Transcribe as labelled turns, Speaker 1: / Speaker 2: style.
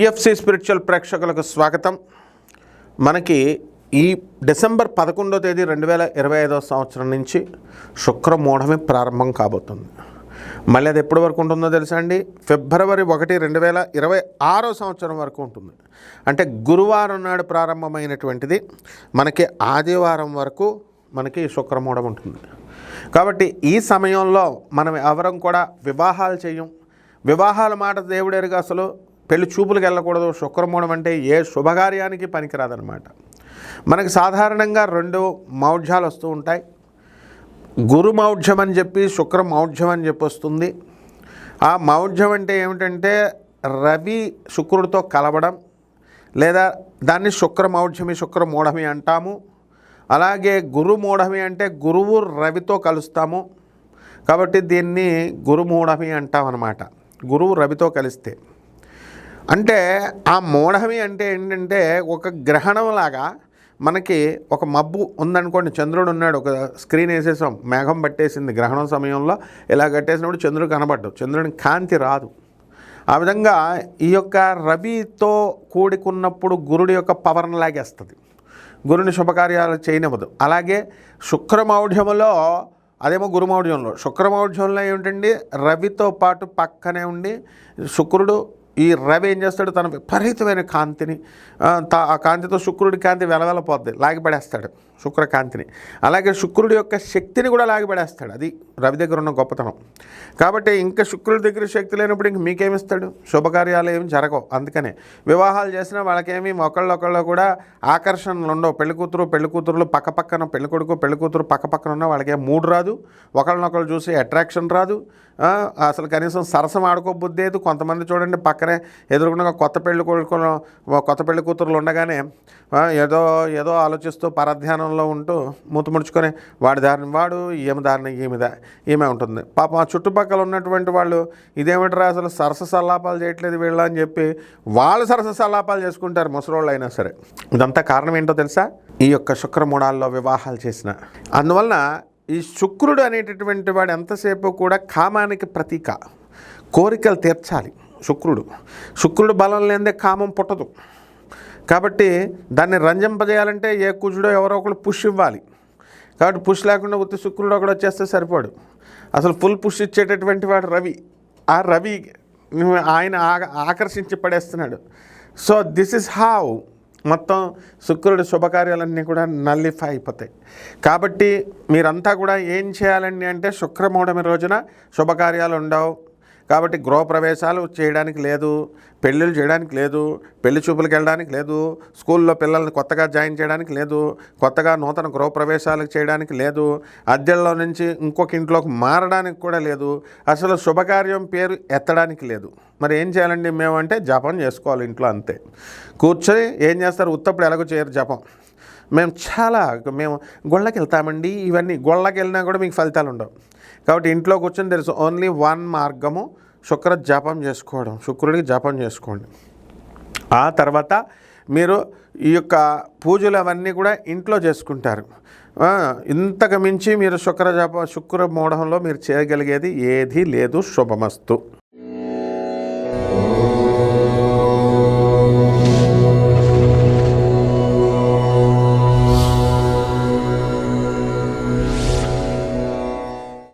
Speaker 1: DFC spiritual ప్రేక్షకులకు స్వాగతం. మనకి ఈ డిసెంబర్ పదకొండో తేదీ రెండు వేల ఇరవై ఐదో సంవత్సరం నుంచి శుక్రమూఢమి ప్రారంభం కాబోతుంది. మళ్ళీ అది ఎప్పటి వరకు ఉంటుందో తెలుసా అండి? ఫిబ్రవరి ఒకటి రెండు వేల ఇరవై ఆరో సంవత్సరం వరకు ఉంటుంది. అంటే గురువారం నాడు ప్రారంభమైనటువంటిది. మనకి ఆదివారం వరకు మనకి శుక్రమూఢం ఉంటుంది. కాబట్టి ఈ సమయంలో మనం ఎవరం కూడా వివాహాలు చేయం. వివాహాల మాట దేవుడేరుగా అసలు? పెళ్ళి చూపులకు వెళ్ళకూడదు శుక్రమూలం అంటే ఏ శుభకార్యానికి పనికిరాదనమాట మనకి సాధారణంగా రెండు మౌఢ్యాలు వస్తూ ఉంటాయి. గురు మౌఢ్యం అని చెప్పి శుక్ర మౌఢ్యం అని చెప్పి వస్తుంది. ఆ మౌఢ్యం అంటే ఏమిటంటే రవి శుక్రుడితో కలవడం లేదా దాన్ని శుక్ర మౌఢ్యమి శుక్ర మూఢమి అంటాము. అలాగే గురు మూఢమి అంటే గురువు రవితో కలుస్తాము. కాబట్టి దీన్ని గురుమూఢమి అంటామన్నమాట. గురువు రవితో కలిస్తే. అంటే ఆ మూఢమి అంటే ఏంటంటే ఒక గ్రహణంలాగా మనకి ఒక మబ్బు ఉందనుకోండి చంద్రుడు ఉన్నాడు ఒక స్క్రీన్ వేసేసాం మేఘం పట్టేసింది గ్రహణం సమయంలో ఇలా కట్టేసినప్పుడు చంద్రుడు కనబడ్డు చంద్రుడికి కాంతి రాదు. ఆ విధంగా ఈ యొక్క రవితో కూడుకున్నప్పుడు గురుడి యొక్క పవర్ని లాగేస్తుంది. గురుని శుభకార్యాలు చేయనివ్వదు. అలాగే శుక్రమౌఢ్యములో అదేమో గురుమౌఢ్యంలో శుక్రమౌఢ్యంలో ఏమిటండి రవితో పాటు పక్కనే ఉండి శుక్రుడు ఈ రవి ఏం చేస్తాడు? తన విపరీతమైన కాంతిని ఆ, తా- ఆ కాంతితో శుక్రుడి కాంతి వెలవెలపోద్ది లాగిపడేస్తాడు శుక్రకాంతిని. అలాగే శుక్రుడి యొక్క శక్తిని కూడా లాగిపడేస్తాడు. అది రవి దగ్గర ఉన్న గొప్పతనం. కాబట్టి ఇంకా శుక్రుడి దగ్గర శక్తి లేనప్పుడు ఇంక మీకేమిస్తాడు? శుభకార్యాలు ఏమి జరగవు. అందుకనే వివాహాలు చేసినా వాళ్ళకేమి ఒకళ్ళొకళ్ళు కూడా ఆకర్షణలు ఉండవు. పెళ్ళి కూతురు పెళ్ళి కూతురులు పక్క పక్కన పెళ్ళి కొడుకు పెళ్ళి కూతురు పక్క పక్కన ఉన్న వాళ్ళకి మూడు రాదు. ఒకళ్ళనొకళ్ళు చూసి అట్రాక్షన్ రాదు. అసలు కనీసం సరసం ఆడుకోబుద్ధేదు కొంతమంది చూడండి పక్కన ఎదురుకుండా కొత్త పెళ్ళి కొడుకులు కొత్త పెళ్ళి కూతురులు ఉండగానే ఏదో ఏదో ఆలోచిస్తూ పరధ్యానంలో ఉంటూ మూత ముడుచుకొని వాడి దారిని వాడు ఈమె దారిని ఈమెదా ఈమె ఉంటుంది. పాపం ఆ చుట్టుపక్కల ఉన్నటువంటి వాళ్ళు ఇదేమిటరా అసలు సరస సల్లాపాలు చేయట్లేదు వీళ్ళ అని చెప్పి వాళ్ళు సరస సల్లాపాలు చేసుకుంటారు ముసలోళ్ళు అయినా సరే. ఇదంతా కారణం ఏంటో తెలుసా? ఈ యొక్క శుక్రమూఢాల్లో వివాహాలు చేసిన. అందువలన ఈ శుక్రుడు అనేటటువంటి వాడు ఎంతసేపు కూడా కామానికి ప్రతీక. కోరికలు తీర్చాలి. శుక్రుడు. శుక్రుడు బలం లేదే కామం పుట్టదు. కాబట్టి దాన్ని రంజింపజేయాలంటే ఏ కుజుడో ఎవరో ఒకరు పుష్ ఇవ్వాలి. కాబట్టి పుష్ లేకుండా ఉత్తి శుక్రుడు ఒకడు వచ్చేస్తే సరిపోడు. అసలు ఫుల్ పుష్ ఇచ్చేటటువంటి వాడు రవి. ఆ రవి ఆయన ఆ- ఆకర్షించి పడేస్తున్నాడు. సో దిస్ ఇస్ హౌ మొత్తం శుక్రుడి శుభకార్యాలన్నీ కూడా నల్లిఫై అయిపోతాయి. కాబట్టి మీరంతా కూడా ఏం చేయాలండి అంటే శుక్రమూఢమి రోజున శుభకార్యాలు ఉండవు. కాబట్టి గృహప్రవేశాలు చేయడానికి లేదు పెళ్ళిళ్ళు చేయడానికి లేదు పెళ్ళి చూపులకు వెళ్ళడానికి లేదు స్కూల్లో పిల్లల్ని కొత్తగా జాయిన్ చేయడానికి లేదు కొత్తగా నూతన గృహప్రవేశాలు చేయడానికి లేదు అద్దెల్లో నుంచి ఇంకొక ఇంట్లోకి మారడానికి కూడా లేదు అసలు శుభకార్యం పేరు ఎత్తడానికి లేదు. మరి ఏం చేయాలండి మేము అంటే జపం చేసుకోవాలి ఇంట్లో అంతే. కూర్చొని ఏం చేస్తారు? ఉత్తప్పుడు ఎలాగో చేయరు జపం. మేము చాలా మేము గొళ్ళకి వెళ్తామండి. ఇవన్నీ గొళ్ళకి వెళ్ళినా కూడా మీకు ఫలితాలు ఉండవు. కాబట్టి ఇంట్లో కూర్చొని తెలుసు ఓన్లీ వన్ మార్గము శుక్ర జపం చేసుకోవడం. శుక్రుడికి జపం చేసుకోండి. ఆ తర్వాత మీరు ఈ యొక్క పూజలు అవన్నీ కూడా ఇంట్లో చేసుకుంటారు. ఇంతకు మించి మీరు శుక్ర జప శుక్ర మూఢంలో మీరు చేయగలిగేది ఏదీ లేదు. శుభమస్తు.